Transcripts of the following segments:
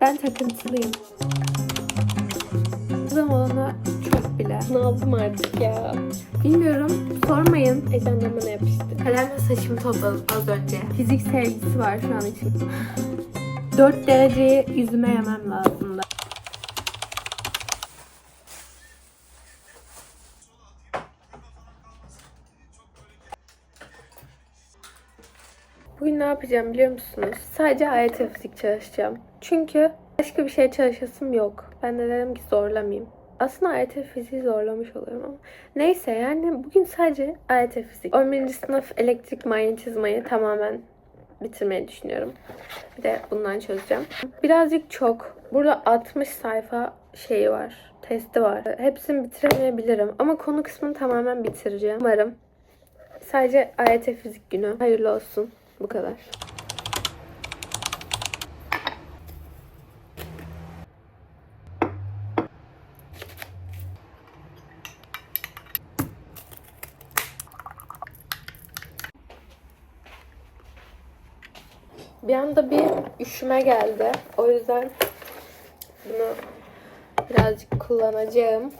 Ben takıntılıyım. Kızım olana çok bile. Bunaldım artık ya. Bilmiyorum. Sormayın. Ecem bana yapıştı. Kalemle saçımı topladım az önce. Fizik sevgisi var şu an için. 4 dereceyi yüzüme yemem lazım Bugün ne yapacağım biliyor musunuz? Sadece AYT fizik çalışacağım. Çünkü başka bir şey çalışasım yok. Ben de dedim ki zorlamayayım. Aslında AYT fiziği zorlamış oluyorum ama. Neyse yani bugün sadece AYT fizik. 11. sınıf elektrik manyetizmayı tamamen bitirmeyi düşünüyorum. Bir de bundan çözeceğim. Birazcık çok. Burada 60 sayfa şeyi var. Testi var. Hepsini bitiremeyebilirim. Ama konu kısmını tamamen bitireceğim. Umarım. Sadece AYT fizik günü. Hayırlı olsun. Bu kadar. Bir anda bir üşüme geldi. O yüzden bunu birazcık kullanacağım.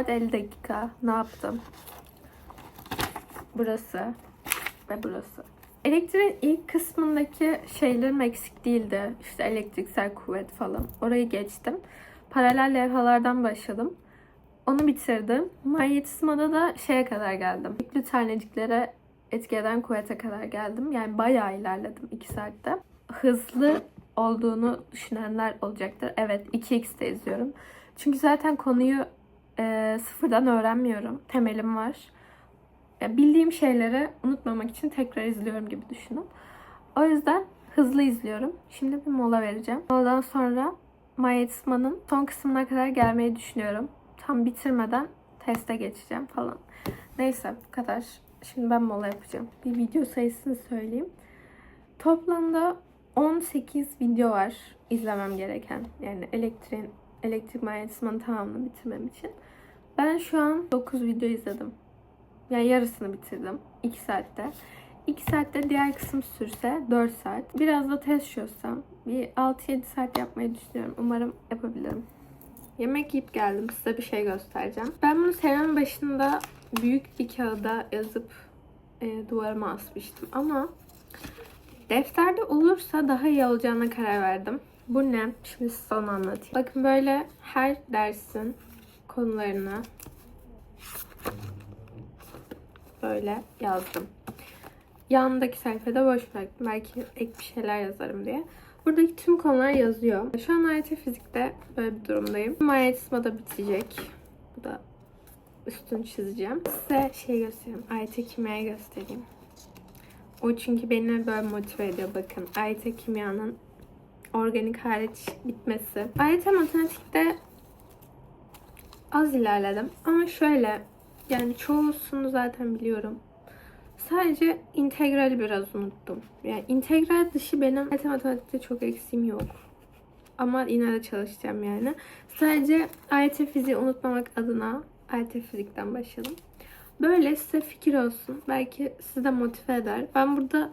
Saat 50 dakika. Ne yaptım? Burası ve burası. Elektriğin ilk kısmındaki şeylerim eksik değildi. İşte elektriksel kuvvet falan. Orayı geçtim. Paralel levhalardan başladım. Onu bitirdim. Manyetizmada da şeye kadar geldim. Yüklü taneciklere etki eden kuvvete kadar geldim. Yani bayağı ilerledim 2 saatte. Hızlı olduğunu düşünenler olacaktır. Evet 2x'te izliyorum. Çünkü zaten konuyu e, sıfırdan öğrenmiyorum. Temelim var. Ya, bildiğim şeyleri unutmamak için tekrar izliyorum gibi düşünün. O yüzden hızlı izliyorum. Şimdi bir mola vereceğim. Moladan sonra Manyetizma'nın son kısmına kadar gelmeyi düşünüyorum. Tam bitirmeden teste geçeceğim falan. Neyse bu kadar. Şimdi ben mola yapacağım. Bir video sayısını söyleyeyim. Toplamda 18 video var izlemem gereken. Yani elektriğin elektrik manyetizmanın tamamını bitirmem için. Ben şu an 9 video izledim. Yani yarısını bitirdim. 2 saatte. 2 saatte diğer kısım sürse 4 saat. Biraz da test çözsem bir 6-7 saat yapmayı düşünüyorum. Umarım yapabilirim. Yemek yiyip geldim. Size bir şey göstereceğim. Ben bunu senenin başında büyük bir kağıda yazıp e, duvarıma asmıştım. Ama defterde olursa daha iyi olacağına karar verdim. Bu ne? Şimdi size onu anlatayım. Bakın böyle her dersin konularını böyle yazdım. Yanındaki sayfada boş bıraktım. Belki ek bir şeyler yazarım diye. Buradaki tüm konular yazıyor. Şu an AYT fizikte böyle bir durumdayım. Manyetizma da bitecek. Bu da üstünü çizeceğim. Size şey göstereyim. AYT kimyayı göstereyim. O çünkü beni böyle motive ediyor. Bakın AYT kimyanın organik hariç bitmesi. AYT matematikte az ilerledim. Ama şöyle yani çoğusunu zaten biliyorum. Sadece integrali biraz unuttum. Yani integral dışı benim matematikte çok eksiğim yok. Ama yine de çalışacağım yani. Sadece AYT fiziği unutmamak adına AYT fizikten başladım. Böyle size fikir olsun. Belki sizi de motive eder. Ben burada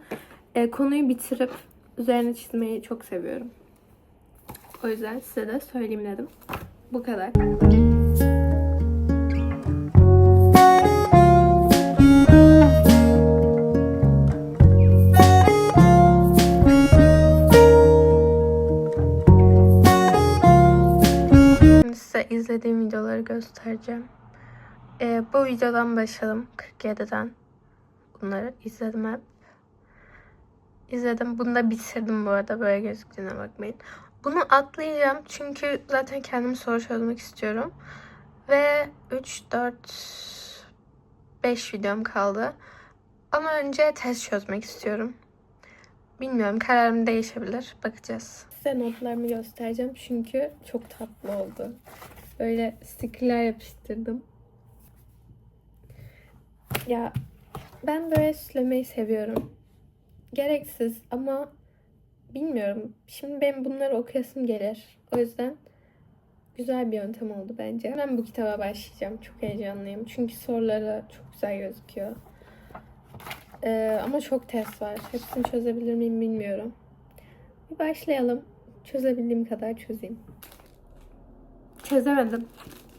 e, konuyu bitirip üzerine çizmeyi çok seviyorum. O yüzden size de söyleyeyim dedim. Bu kadar. Göstereceğim. Ee, bu videodan başladım. 47'den. Bunları izledim hep. İzledim. Bunu da bitirdim bu arada. Böyle gözüktüğüne bakmayın. Bunu atlayacağım. Çünkü zaten kendim soru çözmek istiyorum. Ve 3, 4, 5 videom kaldı. Ama önce test çözmek istiyorum. Bilmiyorum. Kararım değişebilir. Bakacağız. Size notlarımı göstereceğim çünkü çok tatlı oldu. Böyle stickerler yapıştırdım. Ya ben böyle süslemeyi seviyorum. Gereksiz ama bilmiyorum. Şimdi benim bunları okuyasım gelir. O yüzden güzel bir yöntem oldu bence. Ben bu kitaba başlayacağım. Çok heyecanlıyım. Çünkü soruları çok güzel gözüküyor. Ee, ama çok test var. Hepsini çözebilir miyim bilmiyorum. Bir başlayalım. Çözebildiğim kadar çözeyim. Çözemedim.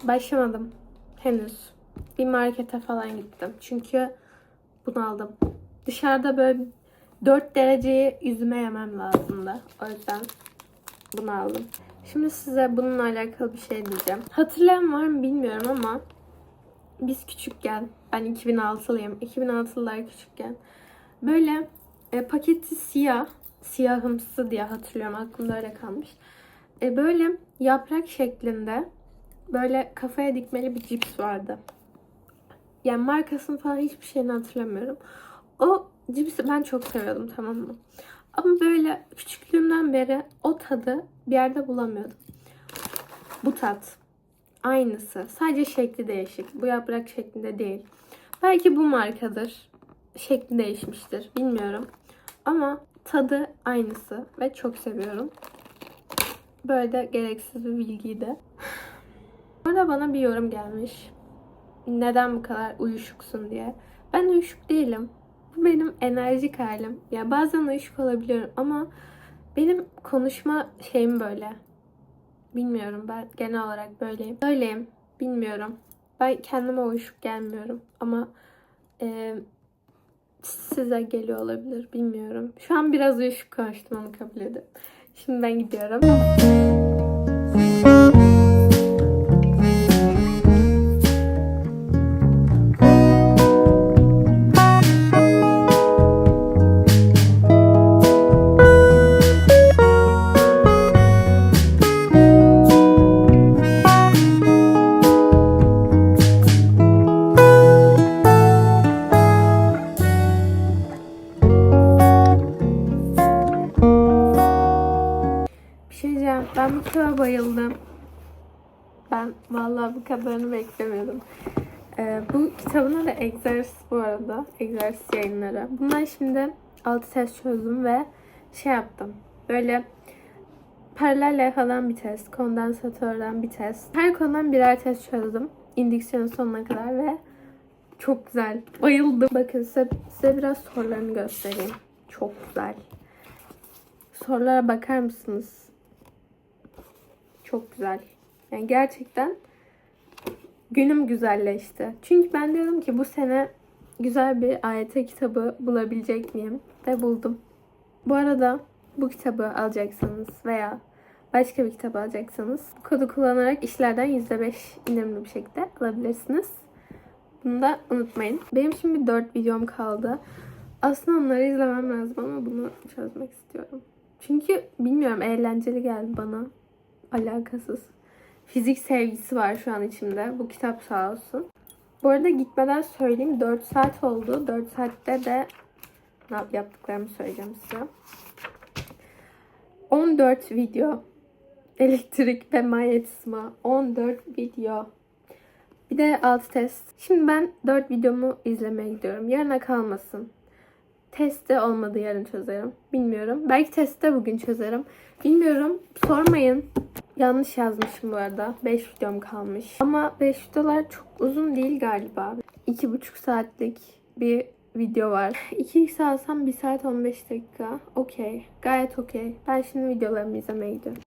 Başlamadım. Henüz. Bir markete falan gittim. Çünkü bunu aldım. Dışarıda böyle 4 dereceyi yüzüme yemem lazımdı. O yüzden bunu aldım. Şimdi size bununla alakalı bir şey diyeceğim. Hatırlayan var mı bilmiyorum ama biz küçükken, ben 2006'lıyım. 2006'lılar küçükken böyle e, paketi siyah, siyahımsı diye hatırlıyorum. Aklımda öyle kalmış. E, böyle yaprak şeklinde böyle kafaya dikmeli bir cips vardı. Yani markasını falan hiçbir şeyini hatırlamıyorum. O cipsi ben çok seviyordum tamam mı? Ama böyle küçüklüğümden beri o tadı bir yerde bulamıyordum. Bu tat. Aynısı. Sadece şekli değişik. Bu yaprak şeklinde değil. Belki bu markadır. Şekli değişmiştir. Bilmiyorum. Ama tadı aynısı ve çok seviyorum. Böyle de gereksiz bir bilgiydi. Orada bana bir yorum gelmiş. Neden bu kadar uyuşuksun diye. Ben uyuşuk değilim. Bu benim enerjik halim. Ya bazen uyuşuk olabiliyorum ama benim konuşma şeyim böyle. Bilmiyorum ben genel olarak böyleyim. Böyleyim. Bilmiyorum. Ben kendime uyuşuk gelmiyorum ama e, size geliyor olabilir. Bilmiyorum. Şu an biraz uyuşuk konuştum onu kabul edin. Şimdi ben gidiyorum. Ben vallahi bu kadarını beklemiyordum. Ee, bu kitabın adı Exercise bu arada. Exercise yayınları. Bundan şimdi 6 test çözdüm ve şey yaptım. Böyle paralel levhadan bir test, kondansatörden bir test. Her konudan birer test çözdüm. İndüksiyonun sonuna kadar ve çok güzel. Bayıldım. Bakın size, size biraz sorularını göstereyim. Çok güzel. Sorulara bakar mısınız? Çok güzel. Yani gerçekten günüm güzelleşti. Çünkü ben diyordum ki bu sene güzel bir AYT kitabı bulabilecek miyim? Ve buldum. Bu arada bu kitabı alacaksanız veya başka bir kitap alacaksanız bu kodu kullanarak işlerden %5 indirimli bir şekilde alabilirsiniz. Bunu da unutmayın. Benim şimdi 4 videom kaldı. Aslında onları izlemem lazım ama bunu çözmek istiyorum. Çünkü bilmiyorum eğlenceli geldi bana. Alakasız. Fizik sevgisi var şu an içimde. Bu kitap sağ olsun. Bu arada gitmeden söyleyeyim. 4 saat oldu. 4 saatte de ne yap- yaptıklarımı söyleyeceğim size. 14 video. Elektrik ve manyetizma. 14 video. Bir de 6 test. Şimdi ben 4 videomu izlemeye gidiyorum. Yarına kalmasın. Testi olmadı yarın çözerim. Bilmiyorum. Belki testte bugün çözerim. Bilmiyorum. Sormayın. Yanlış yazmışım bu arada. 5 videom kalmış. Ama 5 videolar çok uzun değil galiba. 2,5 saatlik bir video var. 2x alsam 1 saat 15 dakika. Okey. Gayet okey. Ben şimdi videolarımı izlemeye gidiyorum.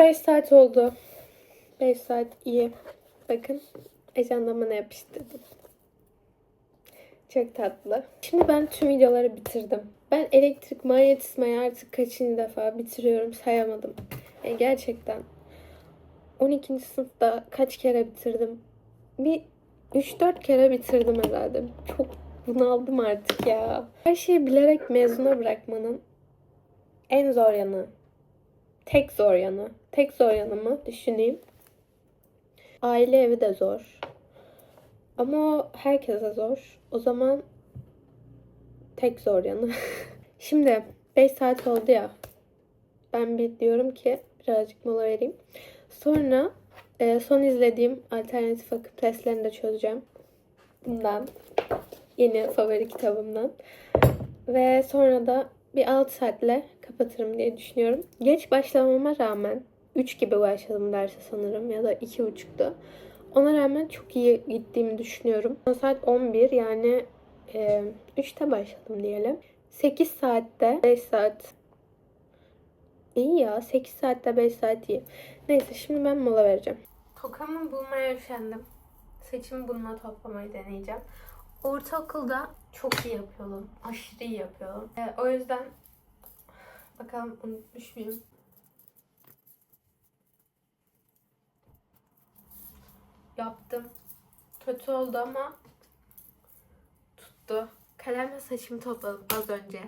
Beş saat oldu. 5 saat iyi. Bakın ajandama ne yapıştırdım. Çok tatlı. Şimdi ben tüm videoları bitirdim. Ben elektrik manyetizmayı artık kaçıncı defa bitiriyorum sayamadım. Yani gerçekten 12. sınıfta kaç kere bitirdim? Bir 3-4 kere bitirdim herhalde. Çok bunaldım artık ya. Her şeyi bilerek mezuna bırakmanın en zor yanı. Tek zor yanı. Tek zor yanımı düşüneyim. Aile evi de zor. Ama o herkese zor. O zaman tek zor yanı. Şimdi 5 saat oldu ya. Ben bir diyorum ki birazcık mola vereyim. Sonra e, son izlediğim alternatif akım testlerini de çözeceğim. Bundan. Yeni favori kitabımdan. Ve sonra da bir 6 saatle kapatırım diye düşünüyorum. Geç başlamama rağmen 3 gibi başladım derse sanırım ya da 2.30'da. Ona rağmen çok iyi gittiğimi düşünüyorum. Saat 11 yani e, 3'te başladım diyelim. 8 saatte 5 saat İyi ya 8 saatte 5 saat iyi. Neyse şimdi ben mola vereceğim. Tokamı bulmaya üşendim. Saçımı bununla toplamayı deneyeceğim. Ortaokulda çok iyi yapıyordum. Aşırı iyi yapıyordum. Ee, o yüzden bakalım unutmuş muyum? Yaptım. Kötü oldu ama tuttu. Kalemle saçımı topladım az önce.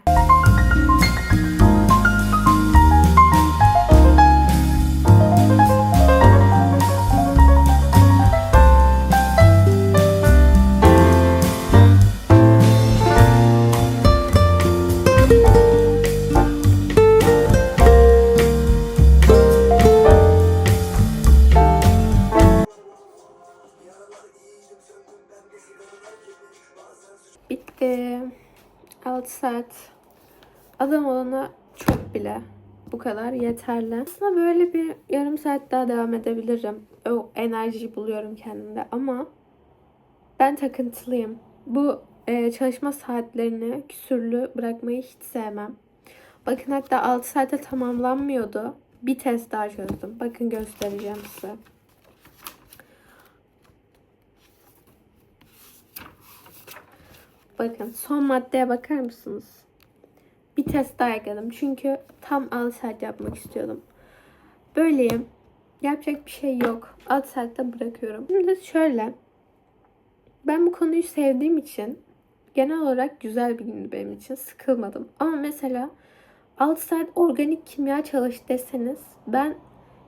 6 saat. Adam olana çok bile. Bu kadar yeterli. Aslında böyle bir yarım saat daha devam edebilirim. O enerjiyi buluyorum kendimde ama ben takıntılıyım. Bu e, çalışma saatlerini küsürlü bırakmayı hiç sevmem. Bakın hatta 6 saate tamamlanmıyordu. Bir test daha çözdüm. Bakın göstereceğim size. Bakın son maddeye bakar mısınız? Bir test daha ekledim. Çünkü tam 6 saat yapmak istiyordum. Böyleyim. Yapacak bir şey yok. 6 saatte bırakıyorum. Şimdi şöyle. Ben bu konuyu sevdiğim için genel olarak güzel bir gündü benim için. Sıkılmadım. Ama mesela 6 saat organik kimya çalış deseniz ben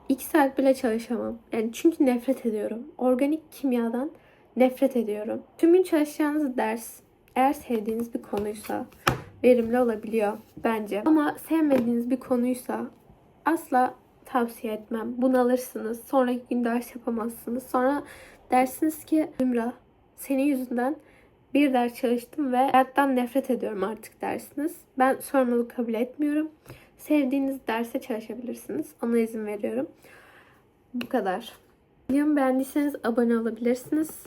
2 saat bile çalışamam. Yani çünkü nefret ediyorum. Organik kimyadan nefret ediyorum. Tüm gün çalışacağınız ders eğer sevdiğiniz bir konuysa verimli olabiliyor bence. Ama sevmediğiniz bir konuysa asla tavsiye etmem. Bunalırsınız. Sonraki gün ders yapamazsınız. Sonra dersiniz ki Ümra senin yüzünden bir ders çalıştım ve hayattan nefret ediyorum artık dersiniz. Ben sorumluluk kabul etmiyorum. Sevdiğiniz derse çalışabilirsiniz. Ona izin veriyorum. Bu kadar. Videomu beğendiyseniz abone olabilirsiniz.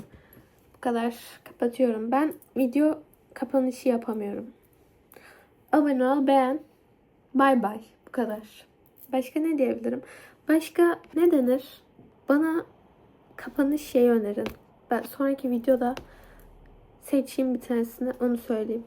Bu kadar. Kapatıyorum. Ben video kapanışı yapamıyorum. Abone ol, beğen. Bay bay. Bu kadar. Başka ne diyebilirim? Başka ne denir? Bana kapanış şeyi önerin. Ben sonraki videoda seçeyim bir tanesini onu söyleyeyim.